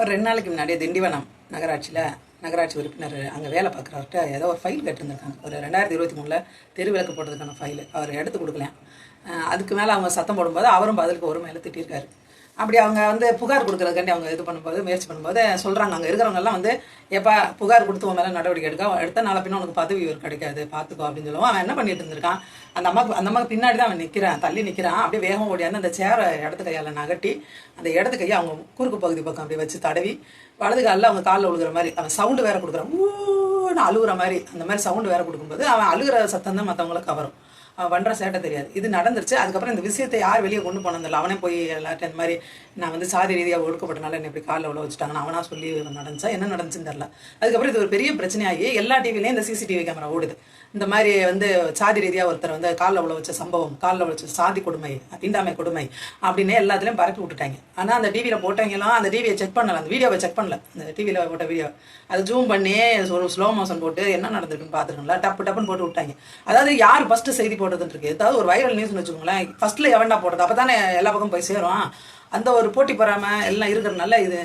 ஒரு ரெண்டு நாளைக்கு முன்னாடியே திண்டிவனம் நகராட்சியில் நகராட்சி உறுப்பினர் அங்கே வேலை பார்க்குறவர்கிட்ட ஏதோ ஒரு ஃபைல் கட்டிருந்திருக்காங்க. ஒரு ரெண்டாயிரத்தி இருபத்தி மூணில் தெருவிளக்கு போட்டதுக்கான ஃபைல் அவர் எடுத்து கொடுக்கலையாம் அதுக்கு மேலே அவங்க சத்தம் போடும்போது அவரும் பதிலுக்கு ஒரு மேலே திட்டிருக்காரு. அப்படி அவங்க வந்து புகார் கொடுக்கறதுக்காண்டி அவங்க இது பண்ணும்போது முயற்சி பண்ணும்போது சொல்கிறாங்க அங்கே இருக்கிறவங்கெல்லாம் வந்து எப்போ புகார் கொடுத்து உன் மேலே நடவடிக்கை எடுக்க எடுத்த நாளை பின்ன உனக்கு பதவி கிடைக்காது பார்த்துக்கோ அப்படின்னு சொல்லுவோம் அவன் என்ன பண்ணிட்டு இருந்திருக்கான்? அந்த அம்மாவுக்கு அந்த அம்மாவுக்கு பின்னாடி தான் அவன் நிற்கிறான் தள்ளி நிற்கிறான் அப்படியே வேகம் ஓடியாந்து அந்த சேரை இடத்து கையால் நகட்டி அந்த இடத்து கையை அவங்க குறுக்கு பகுதி பக்கம் அப்படியே வச்சு தடவி வலது காலில் அவங்க காலில் உழுகிற மாதிரி அவன் சவுண்டு வேற கொடுக்குறான். ஊன்னு அழுகுற மாதிரி அந்த மாதிரி சவுண்டு வேற கொடுக்கும்போது அவன் அழுகிற சத்தம் தான் மற்றவங்கள கவரும். பண்ணுற சேட்டை தெரியாது. இது நடந்துருச்சு. அதுக்கப்புறம் இந்த விஷயத்தை யார் வெளியே கொண்டு போனதில்ல அவனே போய் எல்லாத்தையும் இந்த மாதிரி நான் வந்து சாதி ரீதியாக ஒடுக்கப்பட்டனால என்னை இப்படி காலில் உள்ள வச்சுட்டாங்கன்னு அவனா சொல்லி நடந்துச்சா? என்ன நடந்துச்சுன்னு தெரில அதுக்கப்புறம் இது ஒரு பெரிய பிரச்சனையாகி எல்லா டிவிலையும் இந்த சிசிடிவி கேமரா ஓடுது. இந்த மாதிரி வந்து சாதி ரீதியாக ஒருத்தர் வந்து காலில் உள்ள வச்ச சம்பவம் காலில் உள்ள வச்ச சாதி கொடுமை தீண்டாமை கொடுமை அப்படின்னு எல்லாத்துலேயும் பரப்பி விட்டுட்டாங்க. ஆனால் அந்த டிவியில் போட்டவங்களாம் அந்த டிவியை செக் பண்ணல. அந்த வீடியோவை செக் பண்ணல. அந்த டிவியில் போட்ட வீடியோ அதை ஜூம் பண்ணி ஒரு ஸ்லோ மோஷன் போட்டு என்ன நடந்திருக்குன்னு பார்த்துருக்கோம்ல டப்பு டப்புன்னு போட்டு விட்டாங்க. அதாவது யார் ஃபஸ்ட்டு செய்தி போட்டு போடுறதுன்னு இருக்கு ஏதாவது ஒரு வைரல் நியூஸ்னு வச்சுக்கோங்களேன். ஃபஸ்ட்டில் எவன்டா போடுறது? அப்போ தானே எல்லா பக்கம் போய் சேரும். அந்த ஒரு போட்டி பொறாமல் எல்லாம் இருக்கிறனால இது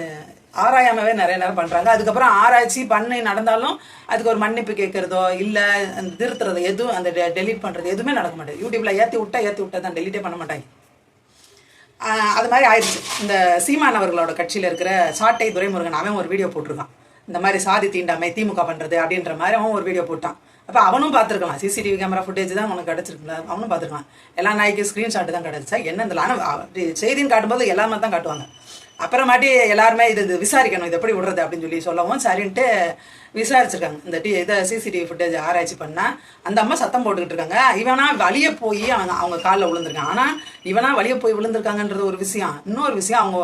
ஆராயாமவே நிறைய நேரம் பண்ணுறாங்க அதுக்கப்புறம் ஆராய்ச்சி பண்ணி நடந்தாலும் அதுக்கு ஒரு மன்னிப்பு கேட்குறதோ இல்லை அந்த திருத்துறது எதுவும் அந்த டெலிட் பண்ணுறது எதுவுமே நடக்க மாட்டேன் யூடியூப்பில் ஏற்றி விட்டா ஏற்றி விட்டா தான் டெலிட்டே பண்ண மாட்டாங்க. அது மாதிரி ஆயிடுச்சு. இந்த சீமான் அவர்களோட கட்சியில் இருக்கிற சாட்டை துரைமுருகன் அவன் ஒரு வீடியோ போட்டிருக்கான். இந்த மாதிரி சாதி தீண்டாமை திமுக பண்ணுறது அப்படின்ற மாதிரி அவன் ஒரு வீடியோ போட்டான். அப்போ அவனும் பார்த்துருக்கலாம். சிசிடிவி கேமரா ஃபுட்டேஜ் தான் உனக்கு கிடச்சிருக்குல்ல அவனும் பார்த்துருக்கான் எல்லா நாய்க்கு ஸ்க்ரீன்ஷாட் தான் கிடச்சா என்ன இந்த ஆனால் அப்படி செய்தின்னு காட்டும்போது எல்லாமே தான் காட்டுவாங்க. அப்புறமாட்டி எல்லாருமே இது விசாரிக்கணும். இது எப்படி விடுறது அப்படின்னு சொல்லி சொல்லவும் சரின்ட்டு விசாரிச்சிருக்காங்க. இந்த டி இதை சிசிடிவி ஃபுட்டேஜ் ஆராய்ச்சி பண்ணால் அந்த அம்மா சத்தம் போட்டுக்கிட்டு இருக்காங்க இவனா வழிய போய் அவங்க அவங்க காலில் விழுந்திருக்கான் ஆனால் இவனா வழிய போய் விழுந்திருக்காங்கன்றது ஒரு விஷயம். இன்னொரு விஷயம் அவங்க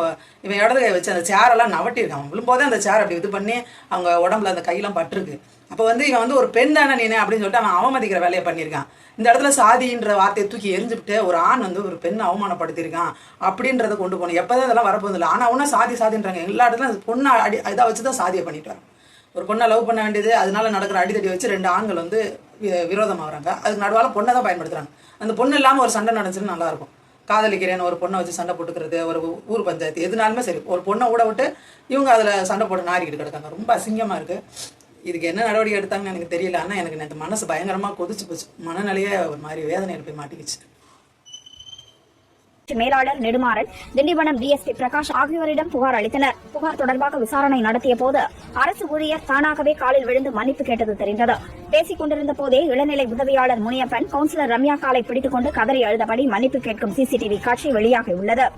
இவன் இடத்துல கை வச்சு அந்த சேரெல்லாம் நவட்டியிருக்கான் விழும்போதே அந்த சேர் அப்படி இது பண்ணி அவங்க உடம்புல அந்த கையெல்லாம் பட்டிருக்கு. அப்போ வந்து இவன் வந்து ஒரு பெண் தானே நீனு அப்படின்னு சொல்லிட்டு அவன் அவமதிக்கிற வேலையை பண்ணியிருக்கான். இந்த இடத்துல சாதின்ற வார்த்தையை தூக்கி எரிஞ்சுவிட்டு ஒரு ஆண் வந்து ஒரு பெண்ணை அவமானப்படுத்தியிருக்கான் அப்படின்றத கொண்டு போகணும். எப்போதான் இதெல்லாம் வரப்போதில்லை ஆனால் அவனும் சாதி சாதின்றாங்க. எல்லா இடத்துலையும் பொண்ணை அடி இதை வச்சு தான் சாதியை பண்ணிட்டு வரான். ஒரு பொண்ணை லவ் பண்ண வேண்டியது அதனால நடக்கிற அடித்தடி வச்சு ரெண்டு ஆண்கள் வந்து வி- விரோதமாகறாங்க. அதுக்கு நடுவால் பொண்ணை தான் பயன்படுத்துகிறாங்க அந்த பொண்ணு இல்லாமல் ஒரு சண்டை நடந்துச்சுன்னு நல்லா இருக்கும். காதலிக்கிறேன்னு ஒரு பொண்ணை வச்சு சண்டை போட்டுக்கிறது ஒரு ஊர் பஞ்சாயத்து எதுனாலுமே சரி. ஒரு பொண்ணை ஊட விட்டு இவங்க அதில் சண்டை போட்டு நாரிக்கிட்டு கிடக்காங்க. ரொம்ப அசிங்கமாக இருக்குது இதுக்கு என்ன நடவடிக்கை எடுத்தாங்கன்னு எனக்கு தெரியல. ஆனால் எனக்கு நேற்று மனசு பயங்கரமாக கொதிச்சு போச்சு. மனநிலையே ஒரு மாதிரி வேதனையில் போய் மாட்டிக்கிச்சு. மேலாளர் நெடுமாறன் திண்டிவனம் டிஎஸ்பி பிரகாஷ் ஆகியோரிடம் புகார் அளித்தனர். புகார் தொடர்பாக விசாரணை நடத்திய போது அரசு ஊழியர் தானாகவே காலில் விழுந்து மன்னிப்பு கேட்டது தெரிந்தது. பேசிக் கொண்டிருந்த போதே இளநிலை உதவியாளர் முனியப்பன் கவுன்சிலர் ரம்யா காலை பிடித்துக் கொண்டு கதறி அழுதபடி மன்னிப்பு கேட்கும் சிசிடிவி காட்சி வெளியாகியுள்ளது